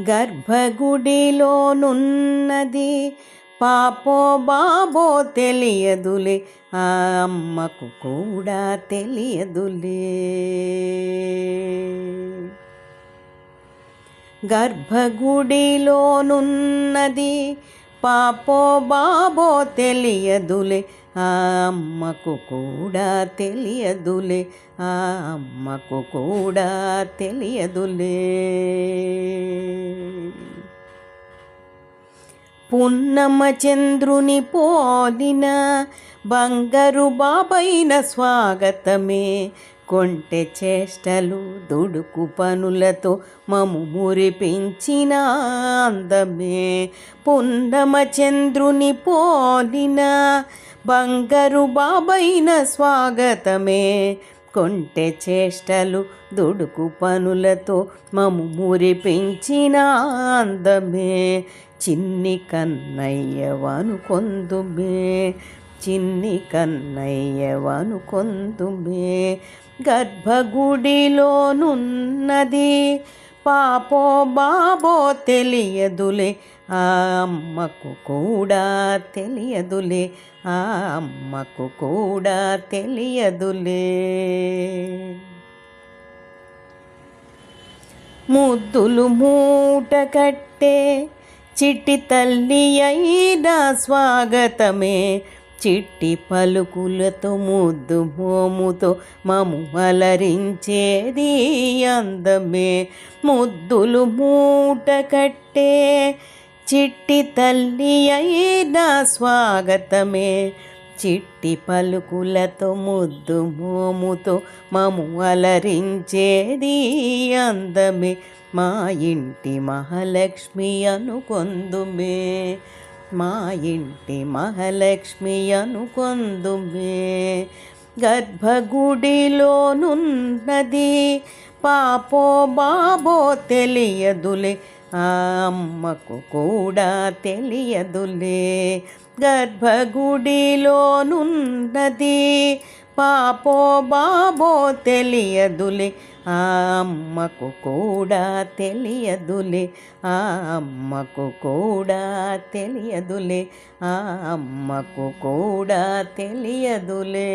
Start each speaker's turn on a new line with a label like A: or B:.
A: గర్భగుడిలోనున్నది. పాపో బాబో తెలియదులే ఆ అమ్మకు కూడా తెలియదులే. గర్భగుడిలోనున్నది పాపో బాబో తెలియదులే ఆ అమ్మకు కూడా తెలియదులే ఆ అమ్మకు కూడా తెలియదులే. పున్నమ చంద్రుని పోలిన బంగారు బాబైన స్వాగతమే. కొంటె చేష్టలు దుడుకు పనులతో మము మురిపించిన అందమే. పున్నమ చంద్రుని పోలిన బంగారు బాబైన స్వాగతమే. కొంటె చేష్టలు దుడుకు పనులతో మము మురిపించిన అందమే. చిన్ని కన్నయ్యవను కొందుమే. చిన్ని కన్నయ్యవను కొందుమే. గర్భగుడిలోనున్నది పాపో బాబో తెలియదులే ఆ అమ్మకు కూడా తెలియదులే ఆ అమ్మకు కూడా తెలియదులే. ముద్దులు మూట కట్టే చిట్టి తల్లి అయినా స్వాగతమే చిట్టి పలుకులతో ముద్దు మోముతో మము అలరించేది అందమే. ముద్దులు మూట కట్టే చిట్టి తల్లి అయినా స్వాగతమే. చిట్టి పలుకులతో ముద్దు మోముతో మము అలరించేది అందమే. మా ఇంటి మహాలక్ష్మి అనుకొందుమే. మా ఇంటి మహాలక్ష్మి అనుకొందుమే. గర్భగుడిలోనున్నది పాపో బాబో తెలియదులే ఆ అమ్మకు కూడా తెలియదులే. గర్భగుడిలోనున్నది పాపో బాబో తెలియదులే ఆ అమ్మకు కూడా తెలియదులే ఆ అమ్మకు కూడా తెలియదులే ఆ అమ్మకు కూడా తెలియదులే.